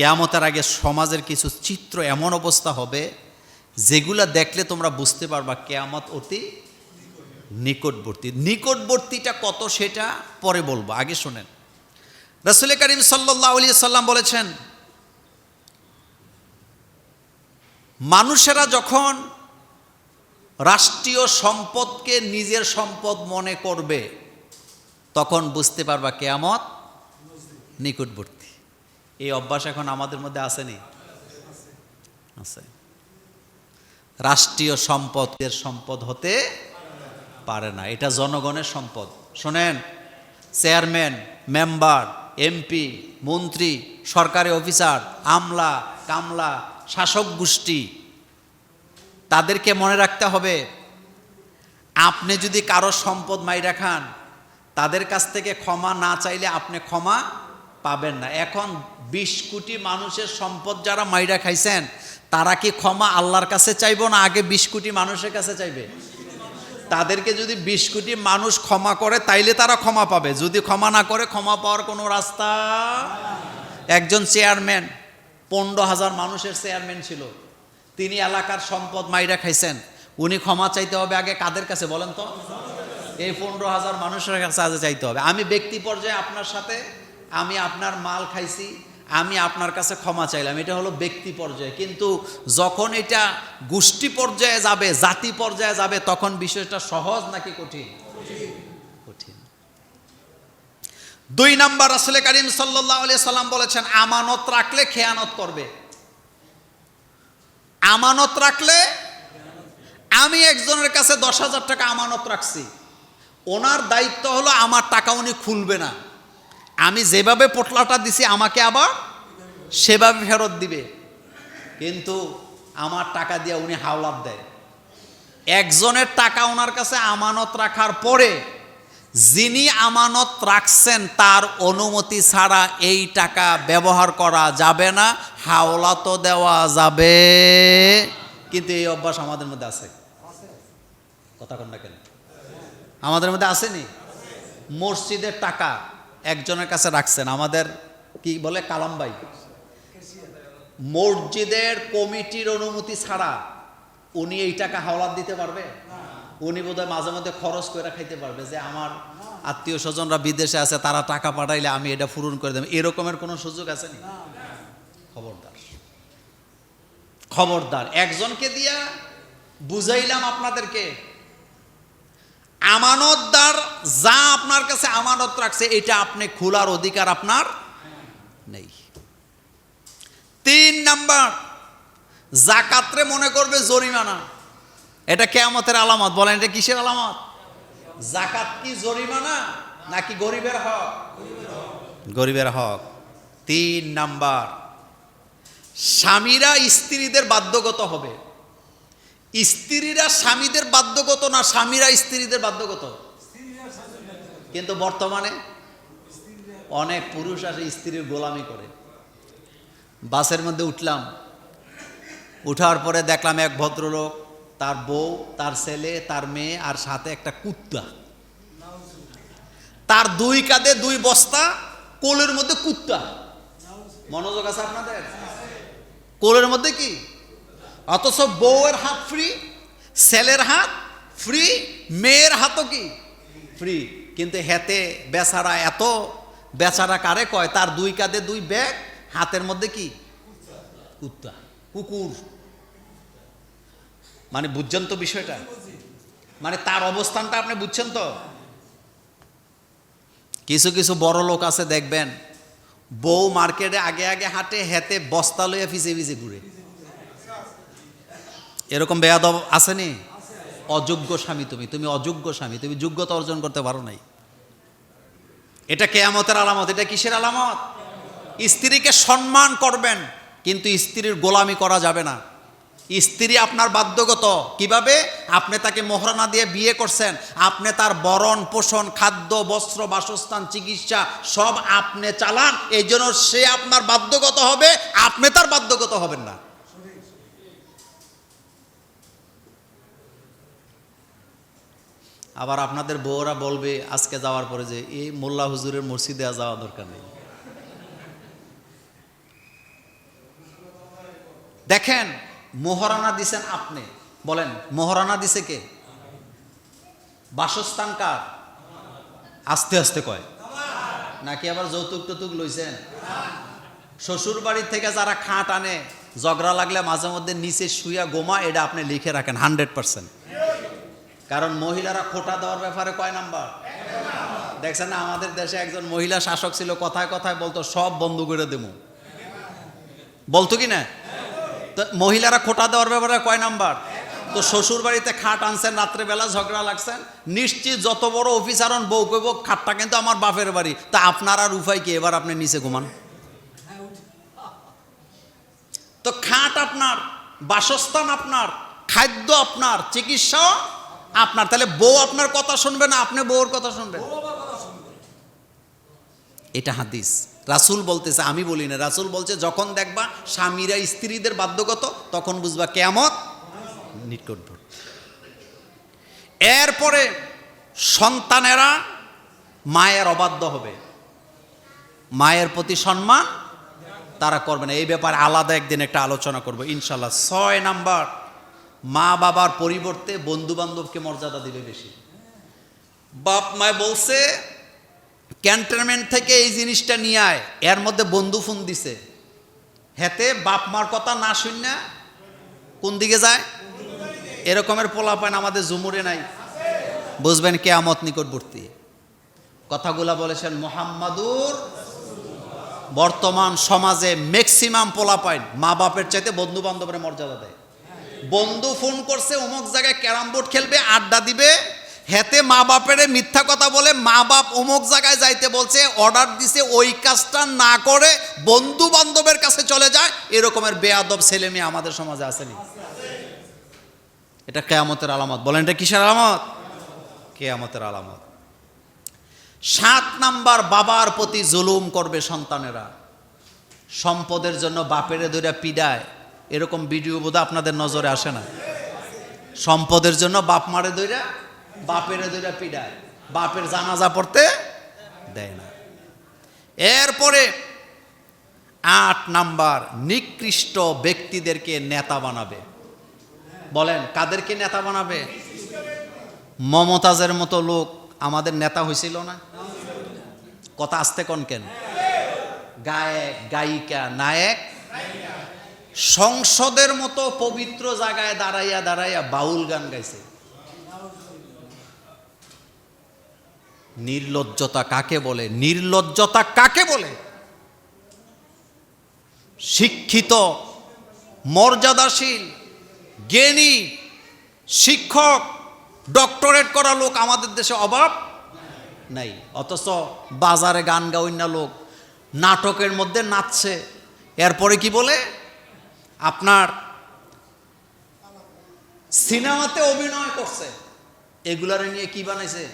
কেয়ামতের আগে সমাজের কিছু চিত্র এমন অবস্থা হবে, যেগুলা দেখলে তোমরা বুঝতে পারবা কেয়ামত অতি নিকটবর্তী। নিকটবর্তীটা কত সেটা পরে বলব, আগে শোনেন। রসুল করিম সাল্লাহ আলিয়া সাল্লাম বলেছেন, মানুষেরা যখন রাষ্ট্রীয় সম্পদকে নিজের সম্পদ মনে করবে, তখন বুঝতে পারবা কেয়ামত নিকটবর্তী। এই অভ্যাস এখন আমাদের মধ্যে আসেনি? আছে। রাষ্ট্রীয় সম্পদের সম্পদ হতে পারে না। এটা জনগণের সম্পদ। শোনেন, চেয়ারম্যান, মেম্বার, এমপি, মন্ত্রী, সরকারি অফিসার, আমলা, কামলা, শাসক গোষ্ঠী, তাদেরকে মনে রাখতে হবে, আপনি যদি কারও সম্পদ মাইরা খান, তাদের কাছ থেকে ক্ষমা না চাইলে আপনি ক্ষমা পাবেন না। এখন বিশ কোটি মানুষের সম্পদ যারা মাইরা খাইছেন, তারা কি ক্ষমা আল্লাহর কাছে চাইব না আগে বিশ কোটি মানুষের কাছে চাইবে? তাদেরকে যদি বিশ কোটি মানুষ ক্ষমা করে, তাইলে তারা ক্ষমা পাবে। যদি ক্ষমা না করে, ক্ষমা পাওয়ার কোনো রাস্তা? একজন চেয়ারম্যান, পনেরো হাজার মানুষের চেয়ারম্যান ছিল। তিনি এলাকার সম্পদ মাইরা খাইছেন। উনি ক্ষমা চাইতে হবে আগে কাদের কাছে বলেন তো? এই পনেরো হাজার মানুষের কাছে আগে চাইতে হবে। আমি ব্যক্তি পর্যায়ে আপনার সাথে আমি আপনার মাল খাইছি, আমি আপনার কাছে ক্ষমা চাইলাম। এটা হলো ব্যক্তি পর্যায়ে। কিন্তু যখন এটা গোষ্ঠী পর্যায়ে যাবে, জাতি পর্যায়ে যাবে, তখন বিষয়টা সহজ নাকি কঠিন? কঠিন। দুই নাম্বার আসলে করিম সাল্লাহ সাল্লাম বলেছেন, আমানত রাখলে খেয়ানত করবে। আমানত রাখলে আমি একজনের কাছে দশ হাজার টাকা আমানত রাখছি। ওনার দায়িত্ব হলো, আমার টাকা উনি খুলবে না। আমি যেভাবে পোটলাটা দিছি, আমাকে আবার সেভাবে ফেরত দিবে। কিন্তু আমার টাকা দিয়ে উনি হাওলাত দেয়। একজনের টাকা ওনার কাছে আমানত রাখার পরে যিনি আমানত রাখছেন, তার অনুমতি ছাড়া এই টাকা ব্যবহার করা যাবে না হাওলা তো দেওয়া যাবে। কিন্তু এই অভ্যাস আমাদের মধ্যে আছে। কথা কন না কেন? আমাদের মধ্যে আসেনি? মসজিদের টাকা। একজনের কাছে রাখছেন, আমাদের কি বলে কালাম কালামবাই? মসজিদের কমিটির অনুমতি ছাড়া উনি এই টাকা হাওলাত দিতে পারবে? উনি বোধহয় মাঝে মধ্যে খরচ করে খাইতে পারবে যে আমার আত্মীয় স্বজনরা বিদেশে আছে, তারা টাকা পাঠাইলে আমি এটা পূরণ করে দেব। এরকমের কোনো সুযোগ আছে নি? খবরদার। খবরদার। একজনকে দিয়া বুঝাইলাম আপনাদেরকে, আমানতদার যা আপনার কাছে আমানত রাখছে, এটা আপনি খোলার অধিকার আপনার নেই। তিন নাম্বার, জাকাত্রে মনে করবে জরিমানা। এটা কেয়ামতের আলামত, বলেন এটা কিসের আলামত? জাকাত কি জরিমানা নাকি গরিবের হক? গরিবের হক। তিন নাম্বার, স্বামীরা স্ত্রীদের বাধ্যগত হবে। স্ত্রীরা স্বামীদের বাধ্যগত না স্বামীরা স্ত্রীদের বাধ্যগত? কিন্তু বর্তমানে অনেক পুরুষ আসে স্ত্রীর গোলামি করে। বাসের মধ্যে উঠলাম। উঠার পরে দেখলাম এক ভদ্রলোক, তার বউ, তার ছেলে, তার মেয়ে আর সাথে একটা কুত্তা। তার দুই কাঁধে দুই বস্তা কোলের মধ্যে কুত্তা। মনোযোগ আছে আপনাদের? কোলের মধ্যে কি? অথচ বউয়ের হাত ফ্রি ছেলের হাত ফ্রি মেয়ের হাতও কি? ফ্রি কিন্তু হেতে বেচারা এত, বেচারা কারে কয়? তার দুই কাঁধে দুই ব্যাগ, হাতের মধ্যে কি? কুত্তা। কুকুর। মানে বুঝছেন তো বিষয়টা? মানে তার অবস্থানটা আপনি বুঝছেন তো? কিছু কিছু বড় লোক আছে, দেখবেন, বউ মার্কেটে আগে আগে হাঁটে, হেতে বস্তা লইয়া ফিসে ফিসে ঘুরে। এরকম বেয়াদব আসেনি? অযোগ্য স্বামী তুমি তুমি অযোগ্য স্বামী, তুমি যোগ্যতা অর্জন করতে পারো নাই। এটা কেয়ামতের আলামত, এটা কিসের আলামত? স্ত্রীকে সম্মান করবেন, কিন্তু স্ত্রীর গোলামি করা যাবে না। স্ত্রী আপনার বাধ্যগত, কীভাবে? আপনি তাকে মোহরানা দিয়ে বিয়ে করছেন, আপনি তার বরণ, পোষণ, খাদ্য, বস্ত্র, বাসস্থান, চিকিৎসা, সব আপনি চালান এই জন্য সে আপনার বাধ্যগত হবে, আপনি তার বাধ্যগত হবেন না। আবার আপনাদের বউরা বলবে, আজকে যাওয়ার পরে যে এই মোল্লা হুজুরের মসজিদে যাওয়া দরকার নেই। দেখেন, মোহরানা দিছেন আপনি। বলেন, মোহরানা দিছে কে? বাসস্থান কার? আস্তে আস্তে কয়। নাকি আবার যৌতুক টৌতুক লইছেন? শ্বশুর বাড়ির থেকে যারা খাট আনে, ঝগড়া লাগলে মাঝে মধ্যে নিচে শুয়া গোমা, এটা আপনি লিখে রাখেন, হান্ড্রেড পার্সেন্ট। কারণ মহিলারা খোটা দেওয়ার ব্যাপারে কয় নাম্বার? দেখছেন না, আমাদের দেশে একজন মহিলা শাসক ছিল, কথায় কথায় বলতো, সব বন্ধ করে দেবো। বলতো কি না? তো মহিলারা খোটা দেওয়ার ব্যাপারে কয় নাম্বার? তো শ্বশুর বাড়িতে খাট আনছেন, রাত্রেবেলা ঝগড়া লাগছেন, নিশ্চিত যত বড় অফিসার বউ কইব, খাটটা কিন্তু আমার বাপের বাড়ি। তা আপনার আর উপায় কি, এবার আপনি নিচে ঘুমান? তো খাট আপনার, বাসস্থান আপনার, খাদ্য আপনার, চিকিৎসা আপনার তাহলে বউ আপনার কথা শুনবে না আপনি বউর কথা শুনবেন? এটা হাদিস। রাসুল বলতেছে আমি বলি না রাসুল বলছে যখন দেখবা স্বামীরা স্ত্রীদের বাধ্যগত তখন বুঝবা কেমত নিকটবর্তী এরপরে সন্তানেরা মায়ের অবাধ্য হবে। মায়ের প্রতি সম্মান তারা করবে না। এই ব্যাপারে আলাদা একদিন একটা আলোচনা করব ইনশাল্লাহ ছয় নাম্বার মা বাবার পরিবর্তে বন্ধু বান্ধবকে মর্যাদা দিবে বেশি। বাপ মায় বলছে ক্যান্টনমেন্ট থেকে এই জিনিসটা নিয়ে আয়, এর মধ্যে বন্ধু ফোন দিছে। হেতে বাপ মার কথা না শুন কোন দিকে যায়? এরকমের পোলাপান আমাদের জুমুরে নাই। বুঝবেন কেয়ামত নিকটবর্তী। কথাগুলা বলেছেন মোহাম্মদুর। বর্তমান সমাজে ম্যাক্সিমাম পোলাপাইন মা বাপের চাইতে বন্ধু বান্ধবের মর্যাদা দেয়। বন্ধু ফোন করছে, অমুক জায়গায় ক্যারাম বোর্ড খেলবে, আড্ডা দিবে। হেতে মা বাপের মিথ্যা কথা বলে, মা বাপ অমুক জায়গায় যাইতে বলছে অর্ডার দিছে, ওই কাজটা না করে বন্ধু বান্ধবের কাছে চলে যায়। এরকমের বেয়াদব ছেলে মেয়ে আমাদের সমাজে আসেনি এটা কেয়ামতের আলামত। বলেন, এটা কিসের আলামত? কেয়ামতের আলামত। সাত নাম্বার, বাবার প্রতি জুলুম করবে সন্তানেরা। সম্পদের জন্য বাপেরে ধরে পিডায়। এরকম ভিডিও বোধ আপনাদের নজরে আসে না। সম্পদের জন্য বাপ মারে ধইরা, বাপেরে ধইরা পিডায়। বাপের জানাজা পড়তে দেয় না। এরপরে আট নাম্বার, নিকৃষ্ট ব্যক্তিদেরকে নেতা বানাবে। বলেন, কাদেরকে নেতা বানাবে? মমতাজের মতো লোক আমাদের নেতা হয়েছিল না? কথা আসতে কোন কেন? গায়ক গায়িকা, নায়ক সংসদের মতো পবিত্র জায়গায় দাঁড়াইয়া দাঁড়াইয়া বাউল গান গাইছে। নির্লজ্জতা কাকে বলে? নির্লজ্জতা কাকে বলে? শিক্ষিত, মর্যাদাশীল, জ্ঞানী, শিক্ষক, ডক্টরেট করা লোক আমাদের দেশে অভাব নাই। অথচ বাজারে গান গাওয়ার লোক নাটকের মধ্যে নাচছে। এরপরে কি বলে? আপনার সিনেমাতে অভিনয় করছে। এগুলারে নিয়ে কি বানাইছে?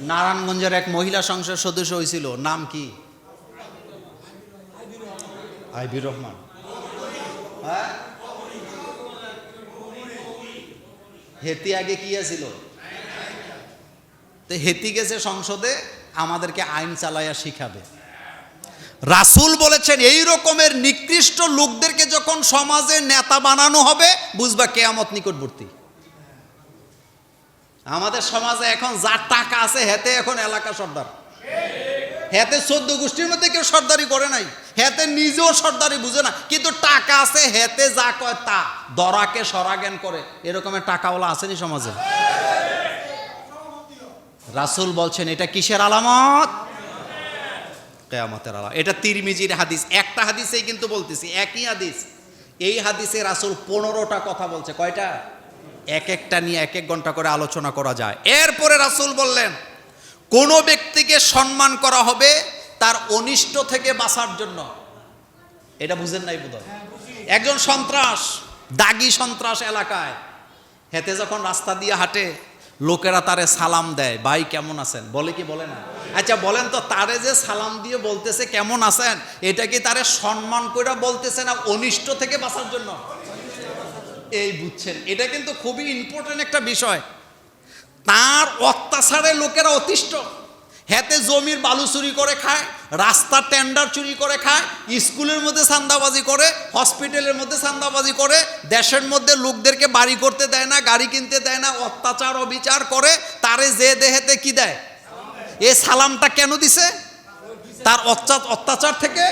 নারায়ণগঞ্জের এক মহিলা সংসদ সদস্য হয়েছিল নাম কি? আইবির রহমান। হ্যাঁ? হেতি আগে কি আছিল? তো হেতি গেছে সংসদে, আমাদেরকে আইন চালাইয়া শিখাবে। রাসুল বলেছেন, এই রকমের নিকৃষ্ট লোকদেরকে যখন সমাজে নেতা বানানো হবে, বুঝবা কেয়ামত নিকটবর্তী। আমাদের সমাজে এখন যার টাকা আছে, হেতে এখন এলাকা সর্দার। হেতে চোদ্দ গোষ্ঠীর মধ্যে কেউ সর্দারি করে নাই। হেতে নিজেও সর্দারি বুঝে না। কিন্তু টাকা আছে, হেতে যা কয় তা। দরাকে সরাগেন করে। এরকমের টাকাওয়ালা আসেনি সমাজে? রাসুল বলছেন, এটা কিসের আলামত? কেয়ামতের আলামত এটা তিরমিজির হাদিস। একটা হাদিসেই কিন্তু বলতেছি, একই হাদিস। এই হাদিসে রাসুল পনেরোটা কথা বলছে। কয়টা? এক একটা নিয়ে এক এক ঘণ্টা করে আলোচনা করা যায়। এরপরে রাসুল বললেন, কোনো ব্যক্তিকে সম্মান করা হবে তার অনিষ্ট থেকে বাঁচার জন্য। এটা বুঝেন নাই বোধ একজন সন্ত্রাস, দাগি সন্ত্রাস এলাকায় হেতে যখন রাস্তা দিয়ে হাঁটে লোকেরা তারে সালাম দেয়, ভাই, কেমন আছেন? বলে কি বলে না? আচ্ছা বলেন তো, তারে যে সালাম দিয়ে বলতেছে, কেমন আছেন? এটা কি তারে সম্মান করে বলতেছে না অনিষ্ট থেকে বাঁচার জন্য? এই বুঝছেন, এটা কিন্তু খুবই ইম্পর্টেন্ট একটা বিষয়। তার অত্যাচারে লোকেরা অতিষ্ঠ। হেতে জমির বালু চুরি করে খায়, রাস্তার টেন্ডার চুরি করে খায়, স্কুলের মধ্যে চান্দাবাজি করে হসপিটালের মধ্যে চান্দাবাজি করে, দেশের মধ্যে লোকদেরকে বাড়ি করতে দেয় না, গাড়ি কিনতে দেয় না, অত্যাচার, অবিচার করে, তারে যে দেহেতে কি দেয়? এ সালামটা কেন দিছে? তার অত্যাচার থেকে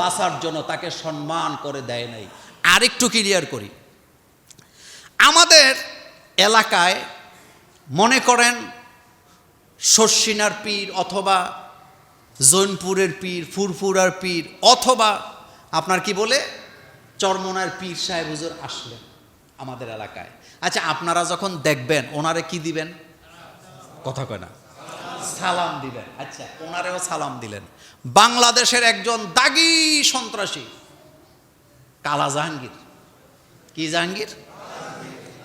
বাঁচার জন্য তাকে সম্মান করে দেয় নাই। আরেকটু ক্লিয়ার করি। আমাদের এলাকায় মনে করেন শর্ষিনার পীর অথবা জৈনপুরের পীর, ফুরফুরার পীর, অথবা আপনার কি বলে? চরমনার পীর সাহেব হুজুর আসলেন আমাদের এলাকায়। আচ্ছা আপনারা যখন দেখবেন, ওনারে কি দিবেন? কথা কয় না। সালাম দিবেন। আচ্ছা ওনারেও সালাম দিলেন। বাংলাদেশের একজন দাগি সন্ত্রাসী, কালা জাহাঙ্গীর। কি জাহাঙ্গীর?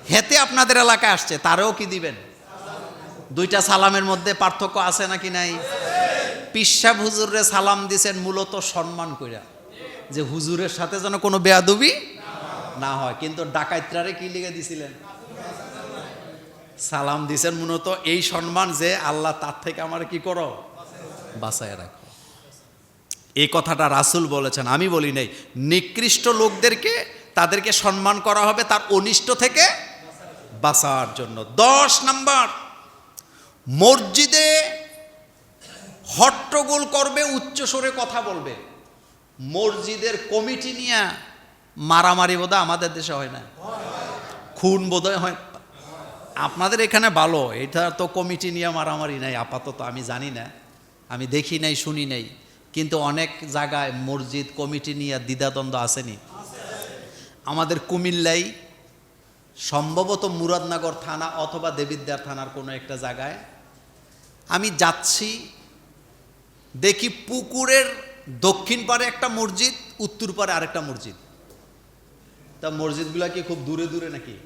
হেতে আপনাদের এলাকায় আসছে, তারেও কি দিবেন? দুইটা সালামের মধ্যে পার্থক্য আছে নাকি নাই? পিসাব হুজুরে সালাম দিছেন মূলত সম্মান কইরা। যে হুজুরের সাথে যেন কোনো বেয়াদবি না হয়। কিন্তু ডাকাইত্রারে কি লিখে দিছিলেন? সালাম দিছেন মূলত এই সম্মান যে আল্লাহ তার থেকে আমার কি করো? বাঁচায় রাখো। এই কথাটা রাসুল বলেছেন, আমি বলি নাই। নিকৃষ্ট লোকদেরকে তাদেরকে সম্মান করা হবে তার অনিষ্ট থেকে বাঁচার জন্য। দশ নাম্বার মসজিদে হট্টগোল করবে, উচ্চস্বরে কথা বলবে। মসজিদের কমিটি নিয়ে মারামারি বোধহয় আমাদের দেশে হয় না। খুন বোধহয় হয়। আপনাদের এখানে ভালো, এটা তো কমিটি নিয়ে মারামারি নাই, আপাতত আমি জানি না। আমি দেখি নাই, শুনি নাই। কিন্তু অনেক জায়গায় মসজিদ কমিটি নিয়ে দ্বিধাদ্বন্দ্ব আসেনি। আমাদের কুমিল্লাই, সম্ভবত মুরাদনগর থানা অথবা দেবিদ্যার থানার কোনো একটা জায়গায় আমি যাচ্ছি, দেখি পুকুরের দক্ষিণ পারে একটা মসজিদ, উত্তর পারে আরেকটা মসজিদ। তা মসজিদগুলা কি খুব দূরে দূরে নাকি?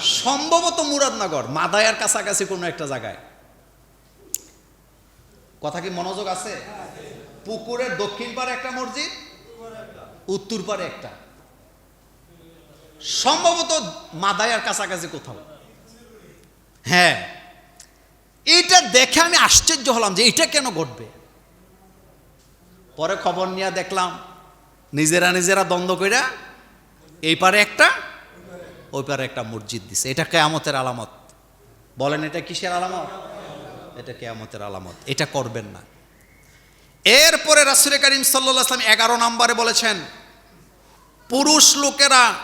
সম্ভবত মুরাদনগর, মাদায়ার কাছাকাছি কোনো একটা জায়গায়। কথা কি মনোযোগ আছে? পুকুরের দক্ষিণ পারে একটা মসজিদ, উত্তর পারে একটা। সম্ভবত মাদায়ার কাছাকাছি কোথাও। হ্যাঁ। দেখে আমি আশ্চর্য হলাম যে এটা কেন ঘটবে। পরে খবর নিয়ে দেখলাম, নিজেরা নিজেরা দ্বন্দ্ব কইরা এই পারে একটা, ওই পারে একটা মসজিদ দিছে। এটা কেয়ামতের আলামত। বলেন, এটা কিসের আলামত? এটা কেয়ামতের আলামত। এটা করবেন না। এরপরে রাসুল করিম সাল্লাহ আসলাম এগারো নম্বরে বলেছেন, পুরুষ লোকেরা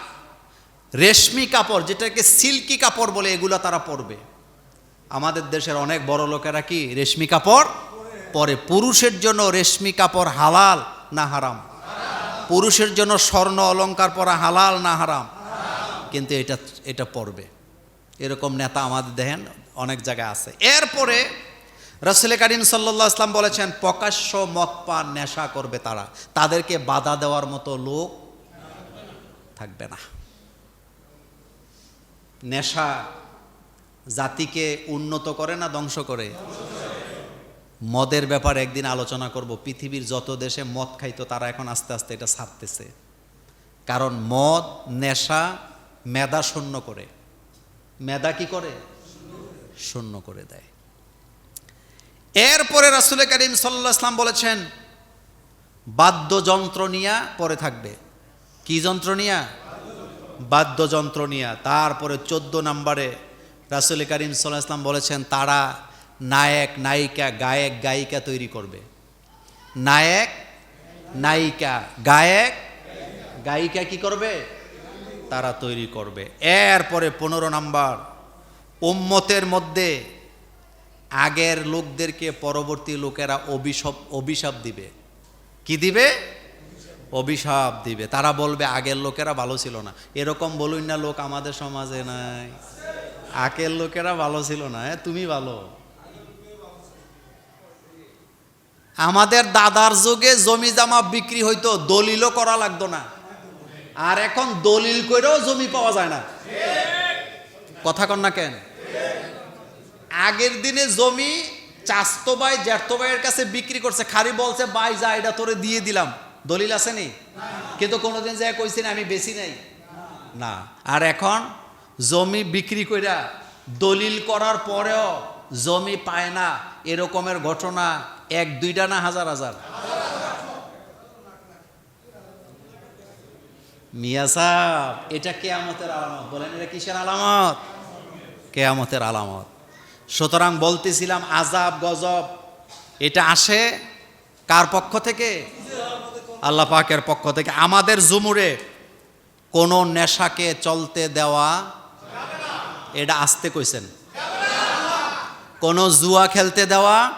রেশমি কাপড়, যেটাকে সিল্কি কাপড় বলে, এগুলো তারা পরবে। আমাদের দেশের অনেক বড় লোকেরা কি রেশমি কাপড় পরে? পুরুষের জন্য রেশমি কাপড় হালাল না হারাম? পুরুষের জন্য স্বর্ণ অলংকার পরা হালাল না হারাম? কিন্তু এটা এটা পড়বে এরকম নেতা আমাদের দেখেন, অনেক জায়গায় আছে। এরপরে রসুল করিম সাল্লা ইসলাম বলেছেন, প্রকাশ্য মদ পান, নেশা করবে তারা। তাদেরকে বাধা দেওয়ার মতো লোক থাকবে না। নেশা জাতিকে উন্নত করে না ধ্বংস করে? মদের ব্যাপারে একদিন আলোচনা করব। পৃথিবীর যত দেশে মদ খাইতো, তারা এখন আস্তে আস্তে এটা ছাড়তেছে। কারণ মদ, নেশা, মেধা শূন্য করে। মেধা কি করে? শূন্য করে দেয়। এরপরে রাসুল করিম সাল্লাহ ইসলাম বলেছেন, বাদ্যযন্ত্র নিয়া পরে থাকবে। কি যন্ত্র নিয়া? বাদ্যযন্ত্র নিয়া। তারপরে চোদ্দ নম্বরে রাসুল করিম সাল্লাহ ইসলাম বলেছেন, তারা নায়ক, নায়িকা, গায়ক, গায়িকা তৈরি করবে। নায়ক, নায়িকা, গায়ক, গায়িকা কি করবে? তারা তৈরি করবে। এরপরে পনেরো নাম্বার, উম্মতের মধ্যে আগের লোকদেরকে পরবর্তী লোকেরা অভিশপ, অভিশাপ দিবে। কি দিবে? অভিশাপ দিবে। তারা বলবে, আগের লোকেরা ভালো ছিল না। এরকম বলুন না, লোক আমাদের সমাজে নাই। আগের লোকেরা ভালো ছিল না হ্যাঁ? তুমি ভালো। আমাদের দাদার যুগে জমি জামা বিক্রি হইতো, দলিলও করা লাগতো না। আর এখন দলিল করেও জমি পাওয়া যায় না। কথা কন না কেন? আগের দিনে জমি চাস্তো ভাই, জ্যাঠতো ভাইয়ের কাছে বিক্রি করছে, খালি বলছে, ভাই, যা, এটা তোরে দিয়ে দিলাম। দলিল আছে নি? কিন্তু কোনোদিন যা কইছি না, আমি বেশি নাই। না। আর এখন জমি বিক্রি কইরা দলিল করার পরেও জমি পায় না, এরকমের ঘটনা এক, দুইটা না হাজার হাজার? মিয়া সাহ এটা কেয়ামতের আলামত। বলেন, এটা কিসের আলামত? কেয়ামতের আলামত। সুতরাং বলতেছিলাম আজাব গজব, এটা আসে কার পক্ষ থেকে? আল্লাহ পাকের পক্ষ থেকে। আমাদের জুমুরে কোনো নেশাকে চলতে দেওয়া এটা আসতে কইছেন। কোনো জুয়া খেলতে দেওয়া?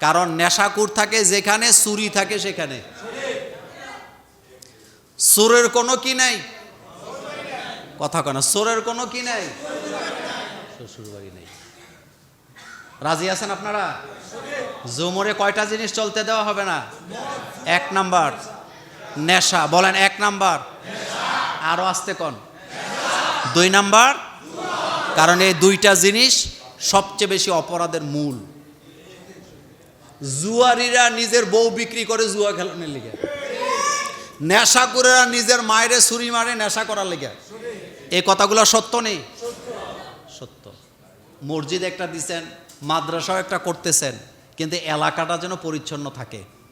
কারণ নেশাকুর থাকে যেখানে, চুরি থাকে সেখানে। সুরের কোনো কি নাই? কথা কেন সোরের কোনো কি নাই? শ্বশুর বাড়ি নেই। রাজি আছেন আপনারা? জুমরে কয়টা জিনিস চলতে দেওয়া হবে না? এক নাম্বার, নেশা। বলেন এক নাম্বার। আরও আসতে কন। দুই নাম্বার? কারণ এই দুইটা জিনিস সবচেয়ে বেশি অপরাধের মূল। জুয়ারিরা নিজের বউ বিক্রি করে জুয়া খেলানোর লিগে। নেশা নেশাকুরেরা নিজের মায়েরে ছুরি মারে নেশা করার লিগে। এই কথাগুলো সত্য নেই? সত্য। মসজিদ একটা দিছেন, মাদ্রাসাও একটা করতেছেন, কিন্তু এলাকাটা যেন পরিচ্ছন্ন থাকে।